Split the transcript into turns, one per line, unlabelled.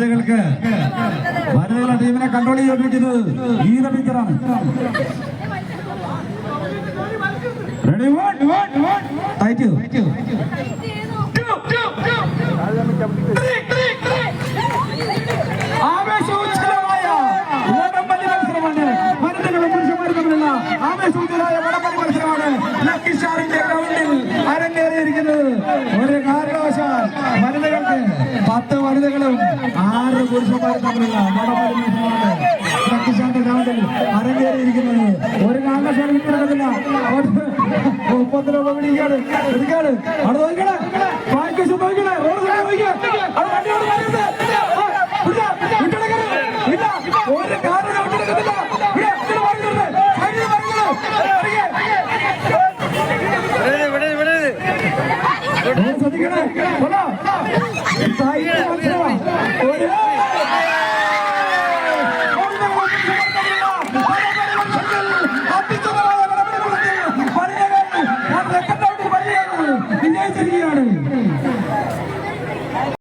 വനിതകൾക്ക് വനിതകളുടെ ടീമിനെ കൺട്രോൾ ചെയ്തിരിക്കുന്നത് ഗീത ടീച്ചറാണ് റെഡി ടൈറ്റ് ആവേശോജ്വലമായ വടംവലി മത്സരമാണ്. വനിതകളും പുരുഷന്മാരും തമ്മിലുള്ള ആവേശോജ്വലമായ വടംവലി മത്സരമാണ് ലക്കി സ്റ്റാറിന്റെ ഗ്രൗണ്ടിൽ അരങ്ങേറിയിരിക്കുന്നത് ഒരു കാരണവശാൽ വനിതകൾക്ക് പത്ത് വനിതകളും ആറ് പുരുഷന്മാരും തമ്മിലുള്ള വടംവലി മത്സരമാണ്. സ്റ്റാറിന്റെ ഗ്രൗണ്ടിൽ അരങ്ങേറിയിരിക്കുന്നത്. ഒരു കാരണവശാലും ഇത് നടക്കില്ല മുപ്പത്തിരണ്ട് പിടിക്കാണ് പിടിക്കാണ് അവിടെ നോക്കണേ ബാക്കി പറയുന്നത് ഒരു കാരണം Vai, vai, vai.